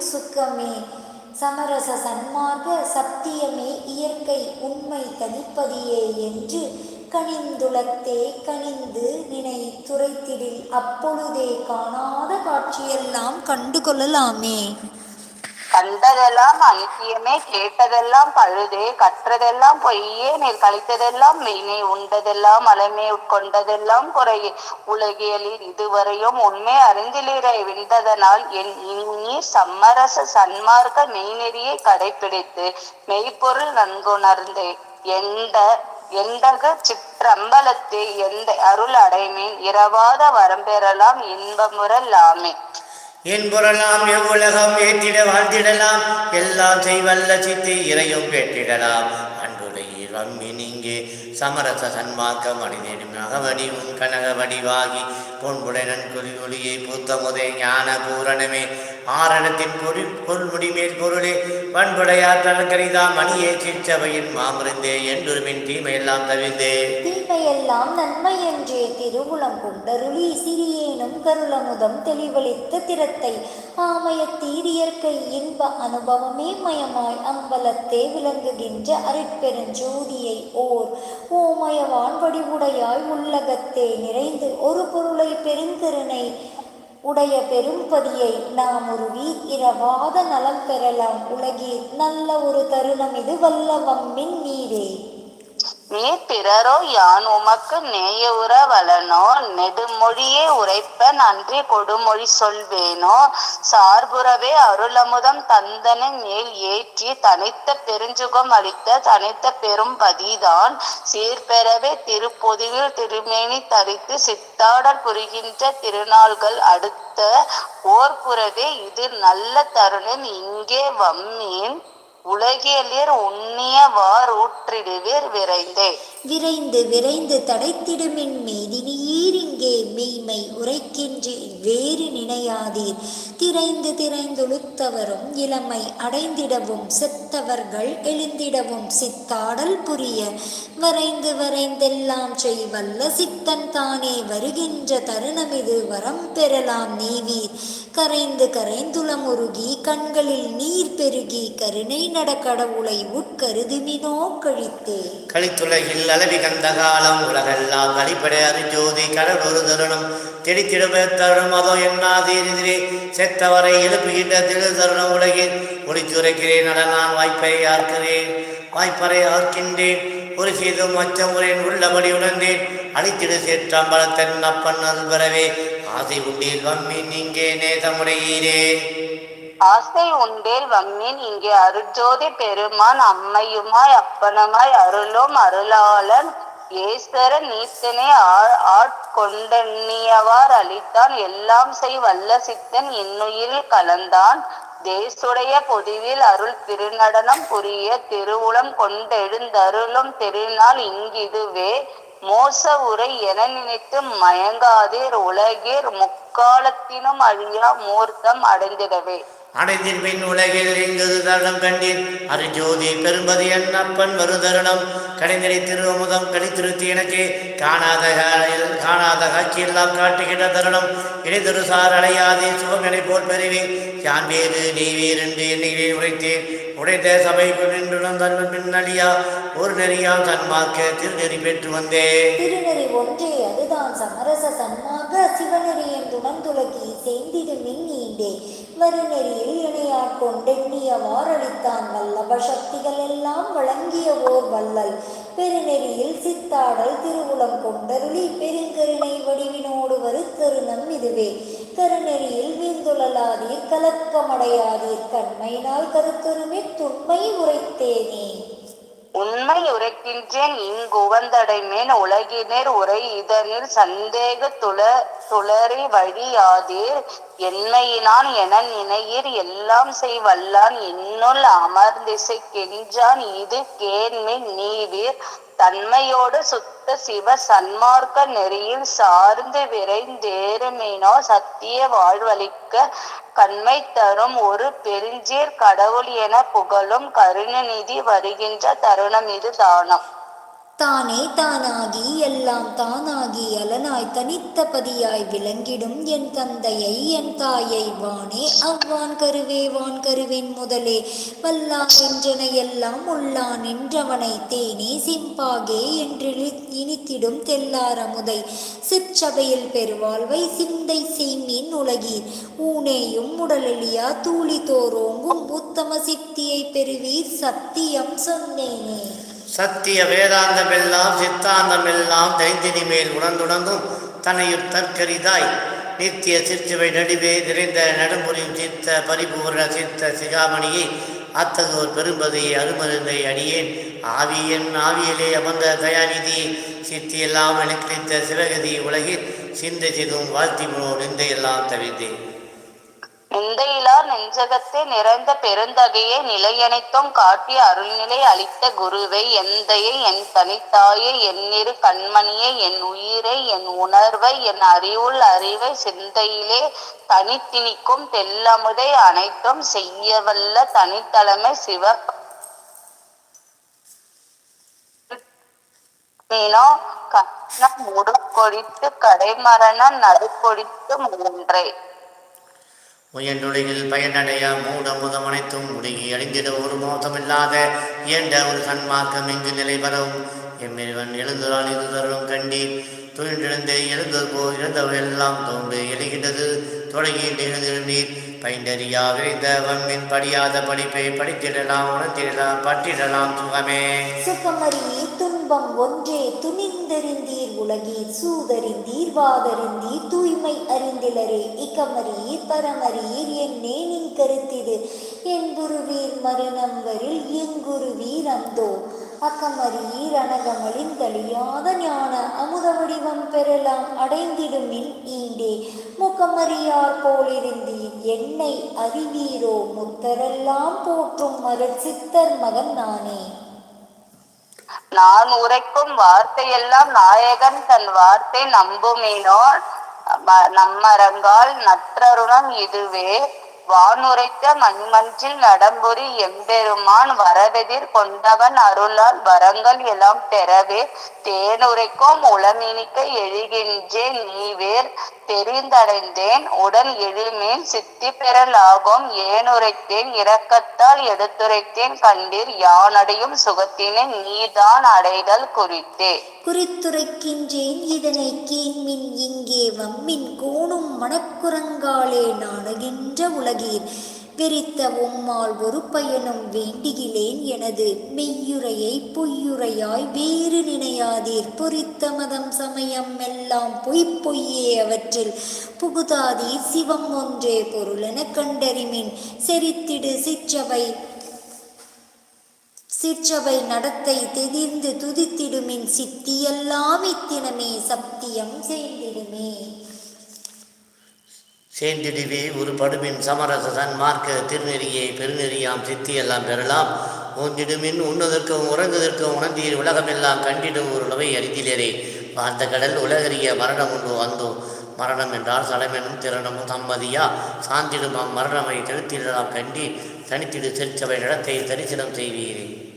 சுக்கமே சமரச சன்மார்க்க சத்தியமே இயற்கை உண்மை தனிப்பதியே என்று கனிந்துளத்தே கனிந்து நினை துரைத்திடில் அப்பொழுதே காணாத காட்சியெல்லாம் கண்டுகொள்ளலாமே. கண்டதெல்லாம் ஐக்கியமே கேட்டதெல்லாம் பழுதே கற்றதெல்லாம் பொய்யே நீர் கழித்ததெல்லாம் மெய்மே உண்டதெல்லாம் அலமே உட்கொண்டதெல்லாம் குறையே. உலகியலில் இதுவரையும் உண்மை அறிந்திலீரை விண்டதனால் என் இனி சம்மரச சன்மார்க்க மெய்நெறியை கடைப்பிடித்து மெய்ப்பொருள் நன்குணர்ந்து. எந்த எந்தக சிற்றம்பலத்தை எந்த அருள் அடைமேன் இரவாத வரம்பெறலாம் இன்பமுறலாமே என்புறலாம் எவ்வுலகம் ஏற்றிட வாழ்ந்திடலாம் எல்லாம் செய்வல்ல சித்தி இறையும் பெற்றிடலாம் அன்புடைய வம்மின் நீங்கே சமரச சன்மார்க்கம் அணிந்திடும் அகவடி உன் கனக வடிவாகி பொன்புடனன் கொலி ஒளியை பூத்தமுதே ஞான பூரணமே. ஆரணத்தின் பொறி பொருள்முடி பொருளே பண்புடையாற்றல் கரிதா மணியே சிற்றவையின் மாமருந்தே. என்றுருமின் தீமையெல்லாம் தவிர்ந்தே. தீமையெல்லாம் நன்மை என்றே திருவுளம் கொண்டருளி. சிறியேனும் கருளமுதம் தெளிவளித்த திறத்தை. ஆமய தீரியற்கை இன்ப அனுபவமே மயமாய் அம்பலத்தே விளங்குகின்ற அருட்பெருஞ்சோதியை ஓர் ஓமயவான் வடிவுடையாய் உள்ளகத்தே நிறைந்து ஒரு பொருளை பெருந்திறனை உடைய பெரும்பதியை நாம் உருவி இரவாத நலம் பெறலாம். உலகில் நல்ல ஒரு தருணம் இது வல்லவம்மின் நீரே நீர் பிறரோ யான் உமக்கு நேய உறவலனோ? நெடுமொழியே உரைப்பன் அன்றி கொடுமொழி சொல்வேனோ? சார்புறவே அருளமுதம் தந்தனின் மேல் ஏற்றி தனித்த பெருஞ்சுகம் அளித்த தனித்த பெரும்பதிதான் சீர்பெறவே திருப்பொதியில் திருமேனி தரித்து சித்தாடல் புரிகின்ற திருநாள்கள் அடுத்த ஓர்புறவே இது நல்ல தருணன் இங்கே வம்மீன். உலகியலிர் உண்ணிய ஊற்றிடுவீர் விரைந்தே. விரைந்து விரைந்து தடைத்திடுமின் மேதினியீர் இங்கே மெய்மை உரைக்கின்றேன் வேறு நினையாதீர். திரைந்து திரைந்துழுத்தவரும் இளமை அடைந்திடவும் செத்தவர்கள் எழுந்திடவும் சித்தாடல் புரிய. வரைந்து வரைந்தெல்லாம் செய்வல்ல சித்தன் தானே வருகின்ற தருணமிது வரம் பெறலாம் நீவீர். கரைந்து கரைந்துளமுருகி கண்களில் நீர் பெருகி கருணை நடக்கடவுளை உட்கருதுமினோ கழித்து. கலித்துலகில் அளவி கந்த காலம் உலகெல்லாம் அடிப்படை ஜோதி கடலொரு தருணம். தெடித்திடுமே தருணம் அதோ என்னாதீரிதிரே செத்தவரை எழுப்புகின்ற திரு தருணம் உலகில். ஒளிச்சுரைக்கிறேன் நடனான் வாய்ப்பை ஆர்க்கிறேன் வாய்ப்பறை ஆர்க்கின்றேன். ஒரு சீதும் அச்சமுறையின் உள்ளபடி உணர்ந்தேன். அழித்திடு சேற்றம்பலத்தன் அப்பன் அருள் பெறவே ஆசை உண்டீர் வம்மி நீங்கே நேசமுடையீரே ஆசை உண்டேல் வம்மீன் இங்கே அருட்ஜோதி பெருமான் அம்மையுமாய் அப்பனமாய் அருளும் அருளாளன். ஏஸ்வர நீத்தனே ஆட்கொண்டெண்ணியவார் அளித்தான். எல்லாம் செய் வல்ல சித்தன் இன்னுயிரில் கலந்தான். தேசுடைய பொதுவில் அருள் திருநடனம் புரிய திருவுளம் கொண்டெழுந்தருளும் திருநாள் இங்கிதுவே. மோச உரை என நினைத்து மயங்காதீர். உலகீர் முக்காலத்தினும் அழியா மூர்த்தம் அடைந்திடவே. அடைந்திருப்பின் உலகில் இங்கு தருணம் கண்டீர்? அருஜோதி பெரும்பதி அப்பன் வரு தருணம். கடைந்தடி திருவமுதம் கடித்திருத்தி எனக்கு காணாத காணாத காட்சியெல்லாம் காட்டுகின்ற தருணம். இடைதொரு சார் அடையாதே சுகங்களை போல் பெறுவேன். யான் வேறு நீ வேறு என்று எண்ணிலே உரைத்தேன். உடைத்த சபைக்கு நின்றுடன் தன்மன் பின்னடியா ஒரு நெறியால் தன்மார்க்க திருநெறி பெற்று வந்தேன் திருநெறி ஒன்றே அதுதான் சமரச சன்மாக சிவநெறி என்றுடன் துலகி மின்னீண்டே வருநெறியில் இணையாட் கொண்டெண்ணிய வாரளித்தான் வல்லப சக்திகள் எல்லாம் வழங்கிய ஓர் வல்லல் பெருநெறியில் சித்தாடல் திருவுளம் கொண்டருளி பெருங்கருணை வடிவினோடு வரு தருணம் இதுவே. கருநெறியில் வீந்துழலாதீர் கலக்கமடையாதீர் கண்மையினால் கருத்துருமே துண்மை உரைத்தேனே. உண்மை உரைக்கின்றேன். இங்குவந்தடைமேன் உலகினர் உரை இதனில் சந்தேக துள துளறி வழியாதீர். என்மையினான் என நினையீர். எல்லாம் செய் வல்லான் என்னுள் கெஞ்சான். இது கேண்மை நீவீர். தன்மையோடு சுத்த சிவ சன்மார்க்க நெறியில் சார்ந்து விரைந்தேருமேனோ சத்திய வாழ்வளிக்க கண்மை தரும் ஒரு பெருஞ்சீர் கடவுள் என புகழும் கருணநிதி வருகின்ற தருணம் இது தானம். தானே தானாகி எல்லாம் தானாகி அலனாய் தனித்த பதியாய் விளங்கிடும் என் தந்தையை என் தாயை வானே அவ்வான் கருவே வான் கருவின் முதலே. வல்லான் என்றன எல்லாம் உள்ளான் என்றவனை தேனே சிம்பாகே என்று இனித்திடும் தெல்லாரமுதை சிற்சபையில் பெருவாழ்வை சிந்தை செய்மீன் உலகீர். ஊனேயும் உடலெளியா தூளி தோரோங்கும் உத்தம சித்தியை பெறுவீர் சத்தியம் சொன்னேனே. சத்திய வேதாந்தமெல்லாம் சித்தாந்தமெல்லாம் தைந்தினி மேல் உணர்ந்துணர்ந்தும் தன்னையும் தற்கரிதாய் நித்திய சிற்சுவை நடுவே நிறைந்த நடுமுறையும் சித்த பரிபூர்ண சித்த சிகாமணியை அத்தகோர் பெரும்பதையை அருமருந்தை அடியேன். ஆவியன் ஆவியிலே அமர்ந்த தயாநிதி சித்தியெல்லாம் எனக்களித்த சிவகதி உலகில் சிந்தை செய்தும் வாழ்த்தி முனோ நிந்தையெல்லாம் தவிர்த்தேன் நிந்தையிலார் நெஞ்சகத்தே நிறைந்த பெருந்தகையை நிலையனைத்தும் காட்டி அருள்நிலை அளித்த குருவை எந்தையை என் தனித்தாயை என்னிரு கண்மணியை என் உயிரை என் உணர்வை என் அறிவுள் அறிவை சிந்தையிலே தனித்திணிக்கும் தெல்லமுதை அனைத்தும் செய்யவல்ல தனித்தலைமை சிவ நீனோ கண்ணம் முடுக்கொடித்து கடைமரணம் நடுக்கொடித்து மூன்றே. முயன்றுலகில் பயனடைய மூட முதம் அனைத்தும் முடுங்கி அழிந்திட ஒரு மோசமில்லாத இயன்ற ஒரு சன்மார்க்கம் இங்கு நிலை பெறவும். எம்மிருவன் எழுந்ததால் இது தருணம் கண்டி துயின்றெழுந்து எழுந்தது போல் இழந்தவரெல்லாம் தோன்று எழுகின்றது. தொடங்கி எழுந்திருந்தீர். பைண்டறியா விரைந்த வம்மின் படியாத படிப்பை படித்திடலாம் உணர்த்திடலாம் பற்றிடலாம் சுகமே. சுகமரி துன்பம் ஒன்றே துணிந்தறிந்தீர் உலகீர் சூதறிந்தீர் வாதறிந்தீர் தூய்மை அறிந்திலரே இக்கமறியீர் பரமறியீர் என்னே நின் கருத்திது என் குருவீர் மரணம்பரில் எங்குருவீர் அந்தோ. அக்கமறியீர் அனகமலின் தளியாத ஞான அமுத வடிவம் பெறலாம் அடைந்திடுமின் ஈண்டே. முகமறியார் போலிருந்தீர் என்னை அறிவீரோ முத்தரெல்லாம் போற்றும் மரர் சித்தர் மகன் நானே. நான் உரைக்கும் வார்த்தையெல்லாம் நாயகன் தன் வார்த்தை நம்புமீனோ நம்மரங்கால் நற்றருணம் இதுவே. வானுரைத்த மண்மன்றில் நடம்புரி எம்பெருமான் வரவெதிர் கொண்டவன் அருளால் வரங்கள் எல்லாம் பெறவே. தேனுரைக்கும் உளமினிக்க எழுகின்றே நீவேர். தெரிந்தடைந்தேன். உடன் எழுமேன் சித்தி பெறலாகும். ஏனுரைத்தேன் இரக்கத்தால் எடுத்துரைத்தேன். கண்டீர் யானடையும் சுகத்தினை நீதான் அடைதல் குறித்தே. குறித்துரைக்கின்றேன் இதனை கேண்மின் இங்கே வம்மின் கோணும் மணக்குரங்காலே நாணுகின்ற உலகீர். விரித்த உம்மால் ஒரு பயனும் வேண்டுகிலேன் எனது மெய்யுரையை பொய்யுரையாய் வேறு நினையாதீர். பொறித்த மதம் சமயம் எல்லாம் பொய் பொய்யே அவற்றில். புகுதாதீர் சிவம் ஒன்றே பொருளென கண்டறிமின். செரித்திடு சிற்றவை சிற்றவை நடத்தை தெதிர்ந்து துதித்திடுமின். சித்தியெல்லாம் இத்தினமே சத்தியம் சேர்ந்திடுமே. சேந்திடுவி ஒரு படுமின் சமரச சன்மார்க்க திருநெறியை பெருநெறியாம் சித்தியெல்லாம் பெறலாம். ஓந்திடுமின் உண்ணதற்கும் உறங்குதற்கும் உணர்ந்தீர் உலகமெல்லாம் கண்டிடும் ஒரு நவை அறிந்திலேரே. வாழ்ந்த கடல் உலகறிய மரணம் உண்டு வந்தோ மரணம் என்றால் சடமெனும் திறனமும் சம்மதியா. சாந்திடுமாம் மரணமை கழுத்திடலாம் கண்டி. தனித்திடு செற்சபை நடத்தை தரிசனம் செய்வீரே.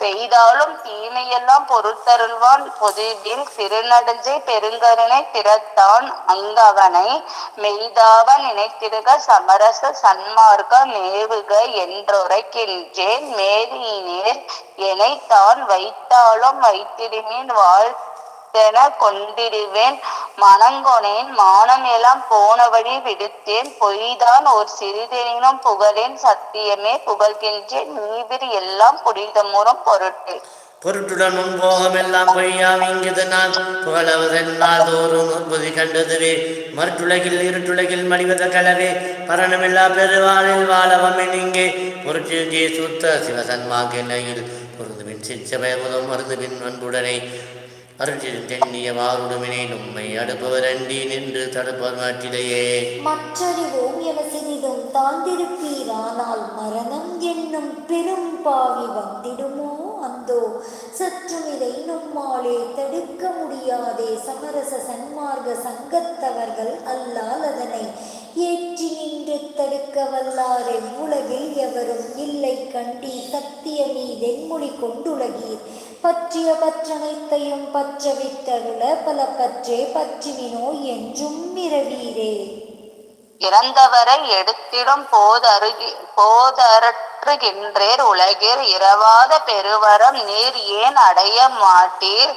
செய்தாலும் தீமையெல்லாம் பொறுத்தருள்வான். பொதுவின் சிறுநடுஞ்சை பெருங்கருணை திறத்தான் அங்கவனை. மெய்தாவ நினைத்திருக சமரச சன்மார்க்க மேவுக என்றுரைக்கின்றேன். மேதியினேர் எனை தான் வைத்தாலும் வைத்திருமேன் வாழ்த்தென கொண்டிடுவேன். மனங்கொனேன் மானம் எல்லாம் போன வழி விடுத்தேன். பொய்தான் ஒரு சிறிதெனினும் புகழேன் சத்தியமே புகழ்கின்றேன். நீவிர் எல்லாம் புனிதமுறும் பொருட்டு. பொருட்டுடன் முன்போகம் எல்லாம் பொய்யாம். இங்குது நான் புகழவதென்னால் தோறும் உற்பத்தி கண்டதுவே. மறுட்டுலகில் இருட்டுலகில் மடிவத கலவே. பரணமில்லா பெருவாளில் வாழவமின் இங்கே பொருட்சியே சுத்த சிவசன்மாக்கு நிலையில் பொருந்துபின் சிற்சபை முதல் மருந்துவின் அன்புடனே. அருட்சின் தென்னிய வாருடுமினை நம்மை அடுப்பவர் அண்டி நின்று தடுப்பவர் மாற்றிலேயே மற்றறிவோம் என சிறிதும் தாழ்ந்திருப்பீரானால் மரணம் என்னும் பெரும் பாவி வந்திடுமோ? அந்தோ சற்றும் இதை நம்மாலே தடுக்க முடியாதே சமரச சன்மார்க்க சங்கத்தவர்கள் அல்லால் அதனை ஏற்றி நின்று தடுக்க வல்லாரை உலகில் எவரும் இல்லை கண்டி சத்தியமீ வெண்மொழி கொண்டுலகீர். பற்றிய பற்றனைத்தையும் பற்றவித்தருள பல பற்றே பற்றினோ என்றும் மிரவீரே. இறந்தவரை எடுத்திடும் போதருகி போதரற்றுகின்றேர். உலகில் இரவாத பெருவரம் நீர் ஏன் அடைய மாட்டீர்?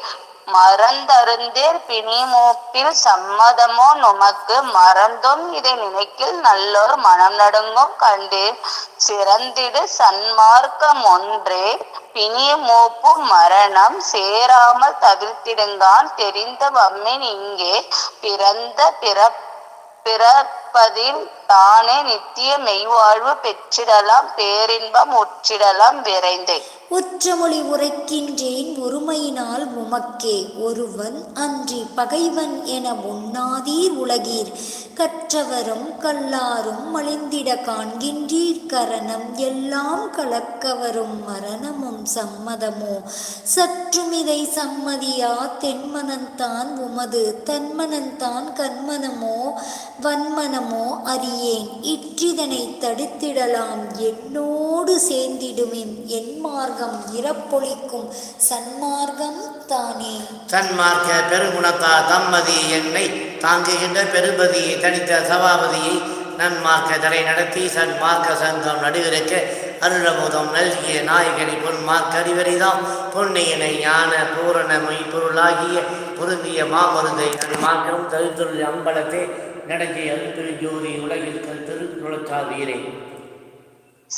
மறந்தருந்தேர் பிணிமூப்பில் சம்மதமோ நுமக்கு மறந்தும். இதை நினைக்கில் நல்லோர் மனம் நடுங்கும் கண்டீர் சிறந்திடு சன்மார்க்கம் ஒன்றே. பிணிமூப்பு மரணம் சேராமல் தவிர்த்திடுங்கான். தெரிந்த வம்மின் இங்கே பிறந்த பிற பிறப்பதில் தானே நித்திய மெய்வாழ்வு பெற்றிடலாம். பேரின்பம் உற்றிடலாம். விரைந்தே. உற்றமொழி உரைக்கின்றேன் ஒருமையினால் உமக்கே. ஒருவன் அன்றி பகைவன் என உண்ணாதீர் உலகீர். கற்றவரும் கல்லாரும் மலிந்திட காண்கின்றீர். கரணம் எல்லாம் கலக்கவரும் மரணமும் சம்மதமோ? சற்றுமிதை சம்மதியா? தென்மனந்தான் உமது. தன்மனந்தான் கண்மனமோ? வன்மனமோ அறியேன். இற்றிதனை தடுத்திடலாம். என்னோடு சேர்ந்திடுமின். என் சன்மார்க்கம் இறப்பொழிக்கும் சன்மார்க்கம் தானே. சன்மார்க்க பெருங்குணத்தா தம்மதி என்னை தாங்குகின்ற பெருபதியை தனித்த சபாபதியை நன்மார்க்க தடை நடத்தி சன்மார்க்க சங்கம் நடுவிருக்க அருளமுதம் நல்கிய நாயகனை பொன்மார்க்க அறிவரிதாம் பொன்னையனை ஞான பூரண மொய் பொருளாகிய பொருந்திய மாமருந்தை நன்மார்க்கம் தருத்துள்ள அம்பலத்தை நடக்கிய அருள் ஜோதி உலகில் திருக்குளத்தாதீரே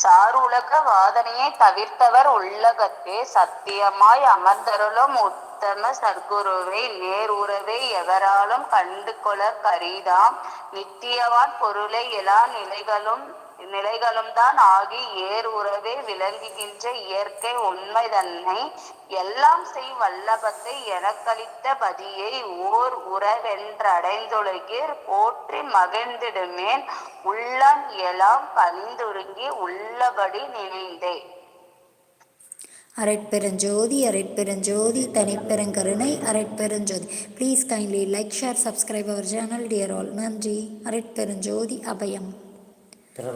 சாருலக வாதனையை தவிர்த்தவர் உள்ளகத்தே சத்தியமாய் அமர்ந்தருளும் உத்தம சர்க்குருவை நேர் உறவை எவராலும் கண்டு கொள கரிதாம். நித்தியவான் பொருளை எல்லா நிலைகளும் நிலைகளும் தான் ஆகி ஏர் உறவே விளங்குகின்ற இயற்கை உண்மை தன்னை எல்லாம் செய் வல்லபத்தை எனக்களித்த பதியை ஓர் உறவென்றடைந்துலகிற் போற்றி மகிழ்ந்திடுமேன். உள்ளம் எல்லாம் பணிந்துருங்கி உள்ளபடி நினைந்தே. அரட்பெருஞ்சோதி அரட்பெருஞ்சோதி தனிப்பெருங்கருணை அரட்பெருஞ்சோதி. Please kindly like share subscribe our channel dear all நன்றி. அரட்பெருஞ்சோதி அபயம்.